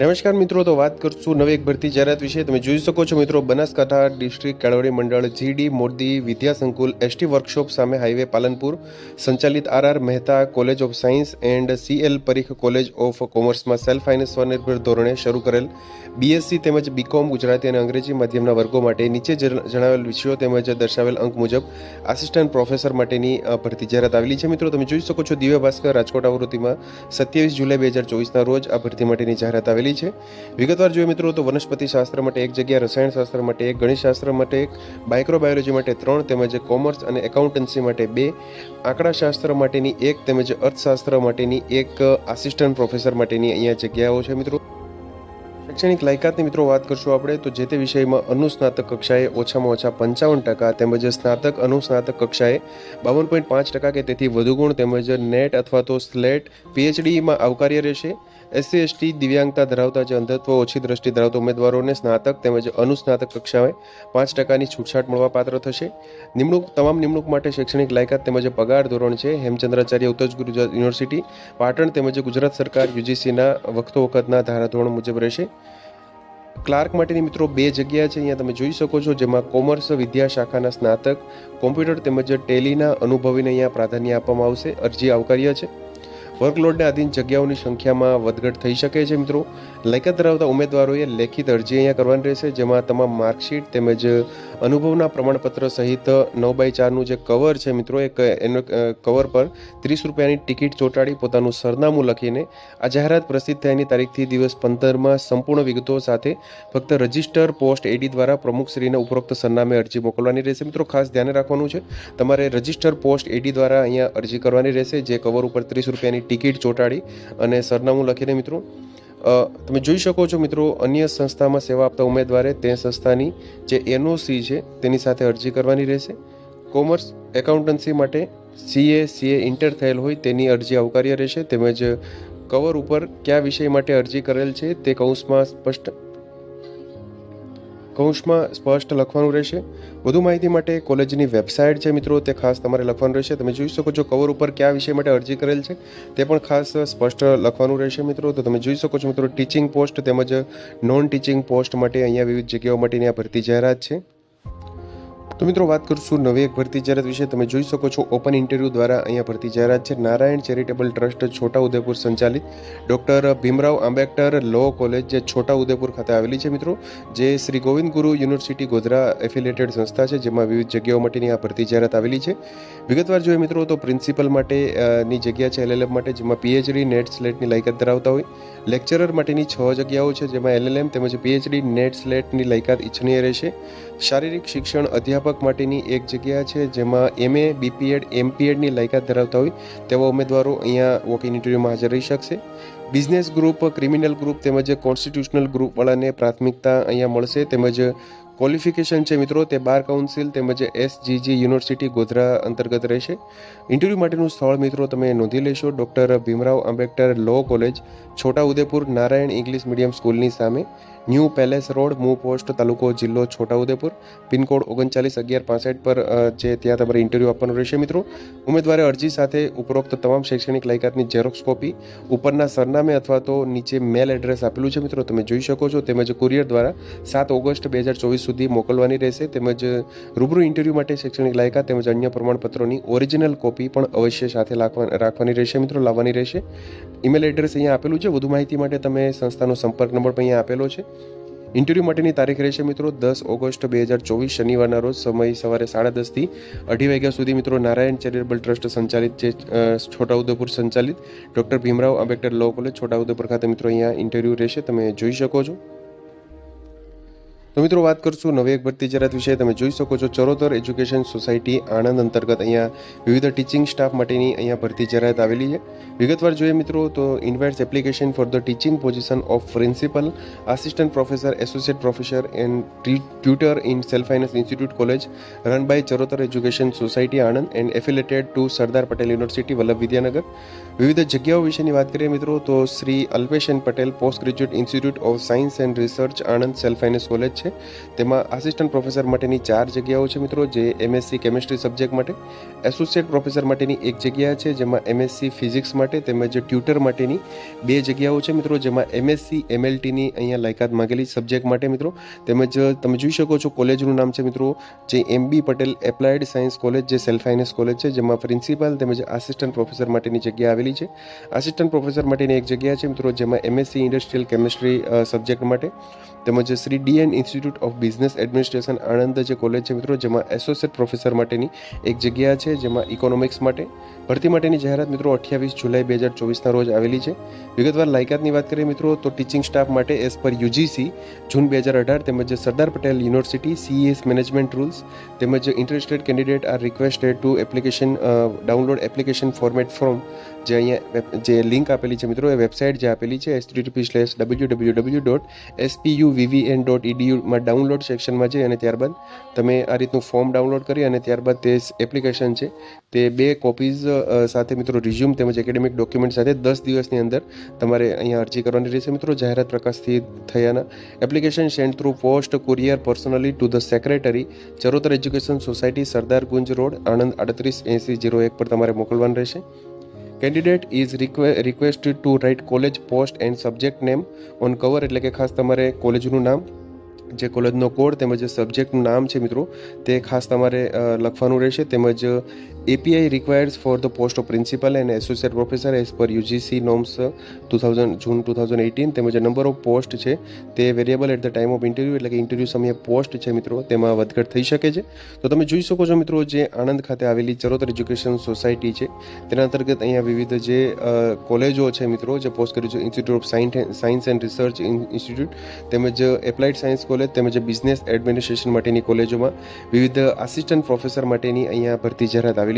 નમસ્કાર મિત્રો, તો વાત કરશું નવી એક ભરતી જાહેરાત વિશે. તમે જોઈ શકો છો મિત્રો, બનાસકાંઠા ડિસ્ટ્રિક્ટ કેળવણી મંડળ GD Modi Vidya Sankul ST workshop સામે હાઈવે પાલનપુર, સંચાલિત R R Mehta college of science and CL Parikh college of કોમર્સમાં self finance સ્વનિર્ભર ધોરણે શરૂ કરેલ બીએસસી તેમજ બીકોમ ગુજરાતી અને અંગ્રેજી માધ્યમના વર્ગો માટે નીચે જણ- જણાવેલ વિષયો તેમજ દર્શાવેલ અંક મુજબ આસિસ્ટન્ટ પ્રોફેસર માટેની ભરતી જાહેરાત આવેલી છે. મિત્રો, તમે જોઈ શકો છો દિવ્ય ભાસ્કર રાજકોટ આવૃત્તિમાં સત્યાવીસ જુલાઈ બે હજાર ચોવીસના રોજ આ ભરતી માટેની જાહેરાત આવેલી છે. વિગતવાર જોઈએ મિત્રો તો વનસ્પતિ શાસ્ત્ર માટે એક જગ્યા, રસાયણ શાસ્ત્ર માટે એક ગણિત શાસ્ત્ર માટે એક માઇક્રોબાયોલોજી માટે ત્રણ, તેમજ કોમર્સ અને એકાઉન્ટન્સી માટે બે આંકડાશાસ્ત્ર માટેની એક, તેમજ અર્થશાસ્ત્ર માટેની એક આસિસ્ટન્ટ પ્રોફેસર માટેની અહીંયા જગ્યાઓ છે મિત્રો. શૈક્ષણિક લાયકાતની મિત્રો વાત કરશું આપણે તો જે તે વિષયમાં અનુસ્નાતક કક્ષાએ ઓછામાં ઓછા પંચાવન ટકા તેમજ સ્નાતક અનુસ્નાતક કક્ષાએ બાવન પોઈન્ટ પાંચ ટકા કે તેથી વધુ ગુણ તેમજ નેટ અથવા તો સ્લેટ પીએચડીમાં આવકાર્ય રહેશે. એસસી, એસટી દિવ્યાંગતા ધરાવતા જે અંધત્વ ઓછી દ્રષ્ટિ ધરાવતા ઉમેદવારોને સ્નાતક તેમજ અનુસ્નાતક કક્ષાએ પાંચ ટકાની છૂટછાટ મળવા પાત્ર થશે. નિમણૂક, તમામ નિમણૂક માટે શૈક્ષણિક લાયકાત તેમજ પગાર ધોરણ છે. હેમચંદ્રાચાર્ય ઉત્તર ગુજરાત યુનિવર્સિટી, પાટણ તેમજ ગુજરાત સરકાર યુજીસીના વખતો વખતના ધારાધોરણ મુજબ રહેશે. ક્લાર્ક માટેની મિત્રો બે જગ્યા છે. અહીંયા તમે જોઈ શકો છો જેમાં કોમર્સ વિદ્યા શાખાના સ્નાતક, કોમ્પ્યુટર તેમજ ટેલીના અનુભવીને અહીંયા પ્રાધાન્ય આપવામાં આવશે. અરજી આવકાર્ય છે. વર્કલોડને આધીન જગ્યાઓની સંખ્યામાં વધઘટ થઈ શકે છે મિત્રો. લાયકાત ધરાવતા ઉમેદવારોએ લેખિત અરજી અહીંયા કરવાની રહેશે, જેમાં તમામ માર્કશીટ તેમજ અનુભવના પ્રમાણપત્ર સહિત નવ બાય ચારનું જે કવર છે મિત્રો એ એનો કવર પર ત્રીસ રૂપિયાની ટિકિટ ચોંટાડી પોતાનું સરનામું લખીને આ જાહેરાત પ્રસિદ્ધ થયાની તારીખથી દિવસ પંદરમાં સંપૂર્ણ વિગતો સાથે ફક્ત રજિસ્ટર પોસ્ટ એડી દ્વારા પ્રમુખશ્રીને ઉપરોક્ત સરનામે અરજી મોકલવાની રહેશે. મિત્રો, ખાસ ધ્યાને રાખવાનું છે, તમારે રજિસ્ટર પોસ્ટ એડી દ્વારા અહીંયા અરજી કરવાની રહેશે, જે કવર ઉપર ત્રીસ રૂપિયાની ટિકિટ ચોંટાડી અને સરનામું લખીને મિત્રો તમે જોઈ શકો છો મિત્રો, અન્ય સંસ્થામાં સેવા આપતા ઉમેદવારે તે સંસ્થાની જે એનઓસી છે તેની સાથે અરજી કરવાની રહેશે. કોમર્સ એકાઉન્ટન્સી માટે સીએ સીએ ઇન્ટર થયેલ હોય તેની અરજી આવકાર્ય રહેશે, તેમજ કવર ઉપર કયા વિષય માટે અરજી કરેલ છે તે કૌંસમાં સ્પષ્ટ કૌંસમાં સ્પષ્ટ લખવાનું રહેશે. વધુ માહિતી માટે કોલેજની વેબસાઇટ છે મિત્રો, તે ખાસ તમારે લખવાનું રહેશે. તમે જોઈ શકો છો કવર ઉપર કયા વિષય માટે અરજી કરેલ છે, તે પણ ખાસ સ્પષ્ટ લખવાનું રહેશે મિત્રો. તો તમે જોઈ શકો છો મિત્રો, ટીચિંગ પોસ્ટ તેમજ નોન ટીચિંગ પોસ્ટ માટે અહીંયા વિવિધ જગ્યાઓ માટેની આ ભરતી જાહેરાત છે. તો મિત્રો વાત કરશું નવી એક ભરતી જાહેરાત વિશે. તમે જોઈ શકો છો ઓપન ઇન્ટરવ્યૂ દ્વારા અહીંયા ભરતી જાહેરાત છે. નારાયણ ચેરિટેબલ ટ્રસ્ટ છોટા ઉદેપુર સંચાલિત. Doctor Bhimrao Ambedkar law college જે છોટા ઉદેપુર ખાતે આવેલી છે મિત્રો, જે શ્રી ગોવિંદ ગુરુ યુનિવર્સિટી ગોધરા એફિલેટેડ સંસ્થા છે, જેમાં વિવિધ જગ્યાઓ માટેની આ ભરતી જાહેરાત આવેલી છે. વિગતવાર જોઈએ મિત્રો, તો પ્રિન્સિપલ માટેની જગ્યા છે એલએલએમ માટે, જેમાં પીએચડી નેટ સ્લેટની લાયકાત ધરાવતા હોય. લેક્ચરર માટેની છ જગ્યાઓ છે, જેમાં એલએલએમ તેમજ પીએચડી નેટ સ્લેટની લાયકાત ઇચ્છનીય રહેશે. શારીરિક શિક્ષણ અધ્યાપક માટેની એક જગ્યા છે, જેમાં એમએ બીપીએડ એમપીએડની લાયકાત ધરાવતા હોય તેવા ઉમેદવારો અહીંયા વોક ઇન ઇન્ટરવ્યૂમાં હાજર રહી શકશે. બિઝનેસ ગ્રુપ ક્રિમિનલ ગ્રુપ તેમજ કોન્સ્ટિટ્યુશનલ ગ્રુપવાળાને પ્રાથમિકતા અહીંયા મળશે તેમજ ક્વોલિફિકેશન છે મિત્રો, તે બાર કાઉન્સિલ તેમજ એસજીજી યુનિવર્સિટી ગોધરા અંતર્ગત રહેશે. ઇન્ટરવ્યૂ માટેનું સ્થળ મિત્રો તમે નોંધી લેશો. Doctor Bhimrao Ambedkar law college Chhota Udepur, Narayan English medium સ્કૂલની સામે. ન્યૂ પેલેસ રોડ મૂ પોસ્ટ તાલુકો જિલ્લો છોટાઉદેપુર પિનકોડ ઓગણચાલીસ અગિયાર પાસઠ પર જે ત્યાં તમારે ઇન્ટરવ્યૂ આપવાનું રહેશે મિત્રો. ઉમેદવારે અરજી સાથે ઉપરોક્ત તમામ શૈક્ષણિક લાયકાતની ઝેરોક્સ કોપી ઉપરના સરનામે અથવા તો નીચે મેલ એડ્રેસ આપેલું છે મિત્રો. તમે જોઈ શકો છો તેમજ કુરિયર દ્વારા સાત ઓગસ્ટ બે હજાર ચોવીસ સુધી મોકલવાની રહેશે તેમજ રૂબરૂ ઇન્ટરવ્યૂ માટે શૈક્ષણિક લાયકા તેમજ અન્ય પ્રમાણપત્રોની ઓરિજિનલ કોપી પણ અવશ્ય સાથે રાખવા- રાખવાની રહેશે મિત્રો, લાવવાની રહેશે. ઈમેલ એડ્રેસ અહીંયા આપેલું છે, વધુ માહિતી માટે તમે સંસ્થાનો સંપર્ક નંબર પણ અહીંયા આપેલો છે. ઇન્ટરવ્યૂ માટેની તારીખ રહેશે મિત્રો દસ ઓગસ્ટ બે હજાર ચોવીસ, શનિવારના રોજ સમય સવારે સાડા દસથી અઢી વાગ્યા સુધી મિત્રો નારાયણ ચેરિટેબલ ટ્રસ્ટ સંચાલિત જે છોટાઉદેપુર સંચાલિત. Doctor Bhimrao Ambedkar law college, Chhotaudepur ખાતે મિત્રો અહીંયા ઇન્ટરવ્યૂ રહેશે, તમે જોઈ શકો છો. તો તો મિત્રો વાત કરશું નવી એક ભરતી જાહેરાત વિશે. તમે જોઈ શકો છો ચરોતર એજ્યુકેશન સોસાયટી આણંદ અંતર્ગત અહીંયા વિવિધ ટીચિંગ સ્ટાફ માટેની અહીંયા ભરતી જાહેરાત આવેલી છે. વિગતવાર જોઈએ મિત્રો તો invites application for the teaching position of principal assistant professor associate professor and tutor in self finance institute college run by Charotar education society Anand and affiliated to Sardar Patel university Vallabh Vidyanagar વિવિધ જગ્યાઓ વિશેની વાત કરીએ મિત્રો તો Shri Alpesh N Patel post graduate institute of science and research Anand self finance college છે. તેમાં assistant professor માટેની ચાર જગ્યાઓ છે મિત્રો, જે એમએસસી કેમિસ્ટ્રી સબ્જેક્ટ માટે એસોસિએટ પ્રોફેસર માટેની એક જગ્યા છે, જેમાં એમએસસી ફિઝિક્સ માટે, તેમજ ટ્યુટર માટેની બે જગ્યાઓ છે મિત્રો, જેમાં એમએસસી એમએલટીની અહીંયા લાયકાત માંગેલી સબ્જેક્ટ માટે મિત્રો. તેમજ તમે જોઈ શકો છો કોલેજનું નામ છે મિત્રો, જે M B Patel applied science college જે સેલ્ફ ફાઇનાન્સ કોલેજ છે, જેમાં પ્રિન્સિપાલ તેમજ આસિસ્ટન્ટ પ્રોફેસર માટેની જગ્યા આવેલી છે. આસિસ્ટન્ટ પ્રોફેસર માટેની એક જગ્યા છે મિત્રો, જેમાં એમએસસી ઇન્ડસ્ટ્રીયલ કેમિસ્ટ્રી સબ્જેક્ટ માટે, તેમજ Shri DN institute of business administration Anand જે કોલેજ છે મિત્રો, જેમાં એસોસિએટ પ્રોફેસર માટેની એક જગ્યા છે, જેમાં ઇકોનોમિક્સ માટે ભરતી માટેની જાહેરાત મિત્રો અઠ્યાવીસ જુલાઈ બે હજાર ચોવીસના રોજ આવેલી છે. વિગતવાર લાયકાતની વાત કરીએ મિત્રો, તો ટીચિંગ સ્ટાફ માટે એઝ પર યુજીસી જૂન બે હજાર અઢાર તેમજ Sardar Patel university CS management rules તેમજ interested candidate are requested to application download application format from જે અહીંયા જે લિંક આપેલી છે મિત્રો, એ વેબસાઇટ જે આપેલી છે T slash W W W dot SPU VVN dot ઈડીયુમાં download સેક્શનમાં જઈ અને ત્યારબાદ તમે આ રીતનું ફોર્મ ડાઉનલોડ કરી અને ત્યારબાદ તે એપ્લિકેશન છે, તે બે કોપીઝ સાથે મિત્રો રિઝ્યુમ તેમજ એકેડેમિક ડોક્યુમેન્ટ સાથે દસ દિવસની અંદર તમારે અહીંયા અરજી કરવાની રહેશે મિત્રો, જાહેરાત પ્રકાશથી થયાના. Application send through post courier personally to the secretary Charotar education society Sardar Gunj road, Anand આડત્રીસ એંસી જીરો એક પર તમારે મોકલવાનું રહેશે. Candidate is requested to write college post and subject name on cover એટલે કે ખાસ તમારે કોલેજનું નામ, જે કોલેજનો કોડ તેમજ સબ્જેક્ટનું નામ છે મિત્રો, તે ખાસ તમારે લખવાનું રહેશે. તેમજ API requires for the post of principal and associate professor as per UGC norms two thousand June two thousand eighteen તેમજ નંબર ઓફ પોસ્ટ છે, તે variable at the time of interview એટલે કે ઇન્ટરવ્યૂ સમયે પોસ્ટ છે મિત્રો, તેમાં વધઘટ થઈ શકે છે. તો તમે જોઈ શકો છો મિત્રો, જે આણંદ ખાતે આવેલી ચરોતર એજ્યુકેશન સોસાયટી છે. તેના અંતર્ગત અહીંયા વિવિધ જે કોલેજો છે મિત્રો, જે post graduate institute of science science and research institute તેમજ એપ્લાઇડ સાયન્સ કોલેજ તેમજ બિઝનેસ એડમિનિસ્ટ્રેશન માટેની કોલેજોમાં વિવિધ આસિસ્ટન્ટ પ્રોફેસર માટેની અહીંયા ભરતી જાહેરાત આવેલી